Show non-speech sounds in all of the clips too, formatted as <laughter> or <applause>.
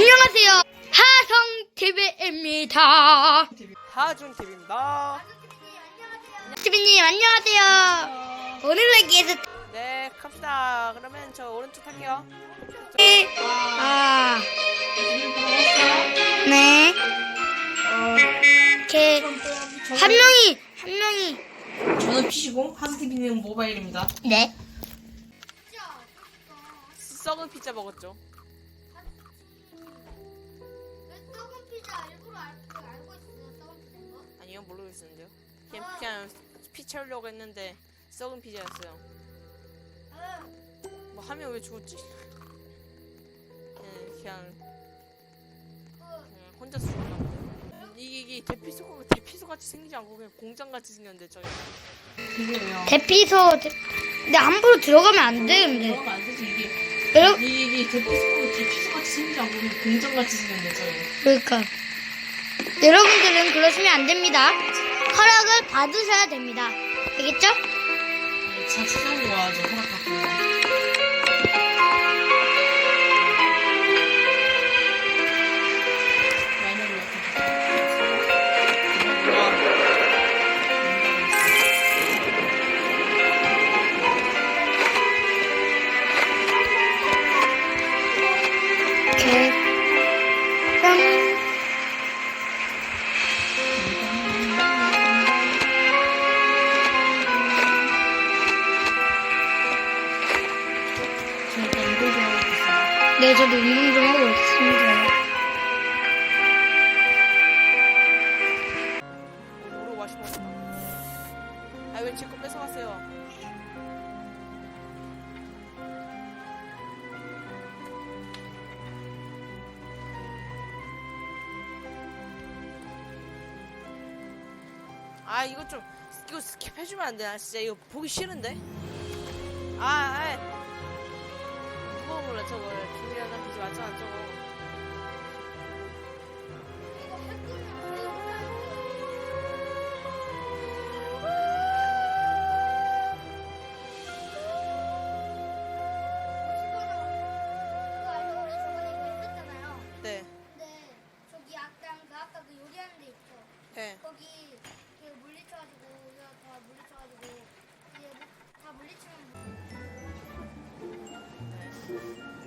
안녕하세요. 하성 TV입니다. 하준 TV입니다. TV님 안녕하세요. 오늘의 게스트 네, 갑시다. 그러면 저 오른쪽 할게요. 아 네. 이렇게 한 명이 한 명이 저는 피시고 하스TV는 모바일입니다. 네. 썩은 피자 먹었죠. 그냥, 그냥 피 채우려고 했는데 썩은 피자였어요. 뭐 하면 왜 죽었지? 그냥, 그냥, 그냥 혼자 죽었나. 이게, 이게 대피소, 대피소 같이 생기지 않고 그냥 공장 같이 생겼는데 저기. 대피소 대- 근데 함부로 들어가면 안. 들어가면 안 되지 이게. 여러분 이게 대피소 대피소 같이 생기지 않고 그냥 공장 같이 생겼는데 저기. 그러니까 여러분들은 그러시면 안 됩니다. 허락을 받으셔야 됩니다. 알겠죠? 네, 자취적으로 와야죠 허락 네, 저도 운동 좀 하고 있습니다. 아? 아, 이거 좀, 이거 스킵해주면 안 돼? 나 진짜 이거 보기 싫은데? 아, 아, 누가 몰라, 저거. 김미아나 비지 맞잖아, 저거. 네, 네, 저기 아까 그 아까 그 요리하는 데 있죠. 네. 거기 그 물리쳐가지고 우리가 다 물리쳐가지고 이제 다 물리치면 Thank you.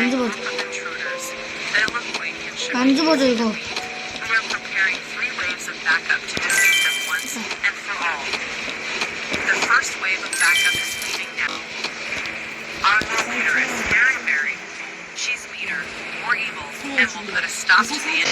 They look weak and should be 만져봐줘, 이거. We are preparing three waves of backup to defeat them once and for all. The first wave of backup is leaving now. Our new leader is Scary Mary. She's meaner, more evil, and will put a stop to the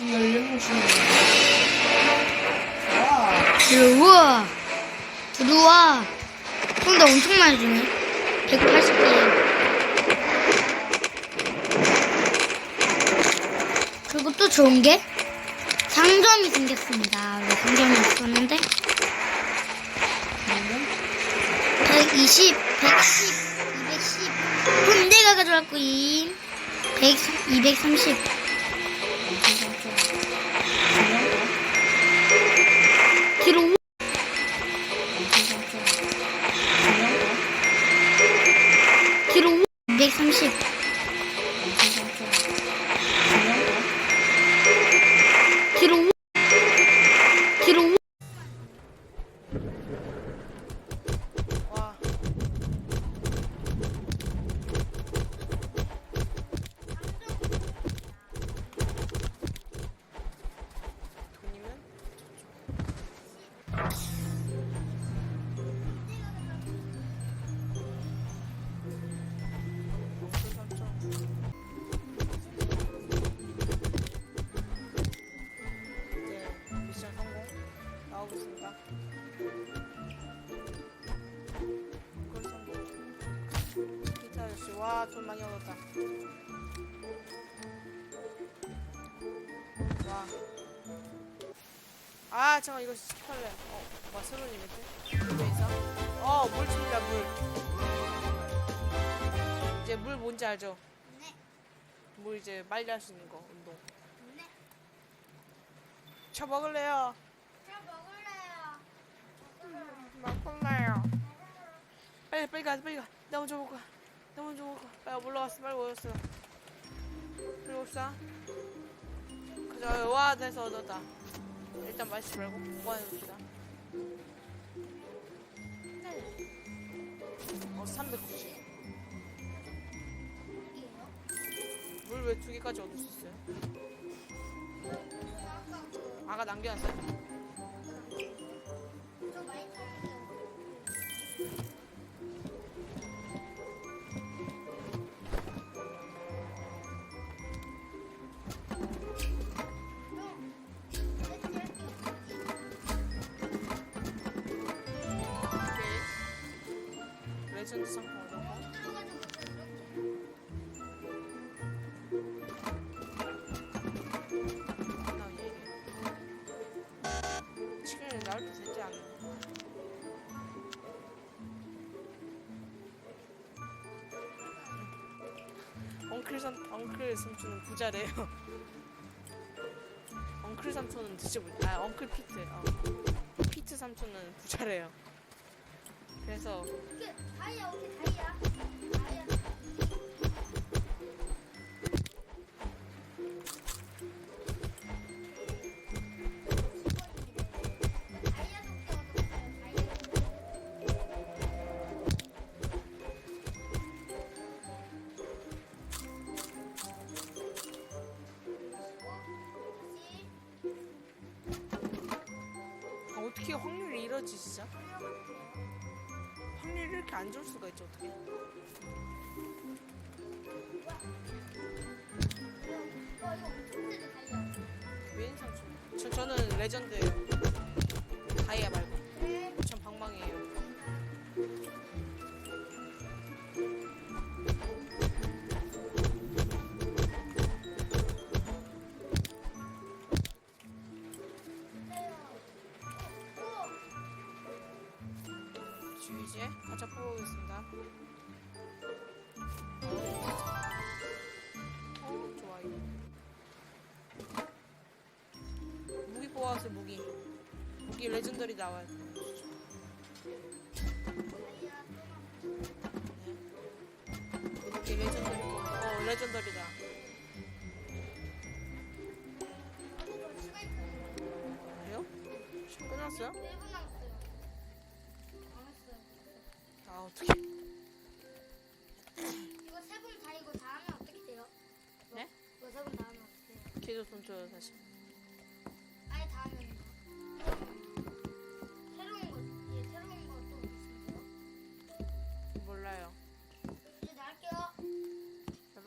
이 열려면 주는 와. 들어와. 근데 엄청 많이 주네. 180개. 그리고 또 좋은 게 상점이 생겼습니다. 원래 상점이 있었는데 120, 110, 210. 그럼 내가 가져갈 거임. 100, 230. 뒤로 뒤로 와, 돈 많이 얻었다. 와. 아, 잠깐 이거 스킵할래. 어, 뭐 새로운 이벤트? 이거 있어? 어, 물 줍니다, 물. 이제 물 뭔지 알죠? 네. 물 이제 빨리 할 수 있는 거, 운동. 네. 저 먹을래요. 저 먹을래요. 먹을래요. 빨리, 빨리 가, 빨리 가. 나 먼저 먹고 가. 나 먼저 먹고 가. 빨리 올라갔어, 빨리 올라갔어. 빨리 옵시다. 가자, 와, 돼서 얻었다. 일단 마시지 말고 보관해둡시다. 어, 390. 물 왜 두 개까지 얻을 수 있어요? 아가 남겨놨어요? 레전드 상품 얻었고. 나 얘기. 치킨을 나올 때 되지 않나? 엉클 삼 엉클 삼촌은 부자래요. <laughs> 엉클 삼촌은 부, 아 엉클 피트. 어. 피트 삼촌은 부자래요. 그래서 그, 다이아, 오케이. 아, 어떻게 확률이 이러지 진짜? 확률이 이렇게 안 좋을 수가 있지 어떻게? 메인 삼촌. 저 저는 레전드예요. 다이아 말고. 레전더리 나와요. 무기 레전더리 뽑- 어 레전더리다. 그래요? 시험 끝났어요? 1분 남았어요. 안 했어요. 아 어떻게? 이거 세분다 이거 다 하면 어떻게 돼요? 네? 이거 세분다 하면 어떻게 돼요? 걔도 돈 줘요 다시.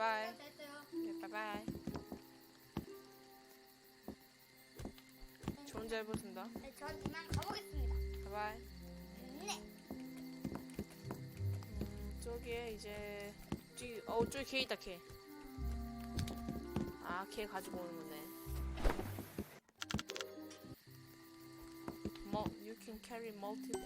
바이바이. 네, 바이바이. 좋은 잘 보신다. 네, 전 그만 가보겠습니다. 바이바이. 네. 저기에 이제 저기 어 저기 걔 있다 걔. 아걔 가지고 오는 거네. 뭐 you can carry multiple.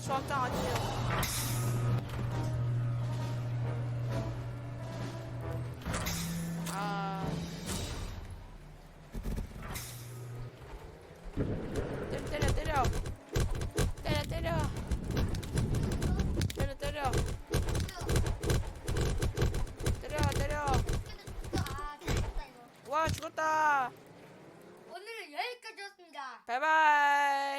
들어가야 돼요.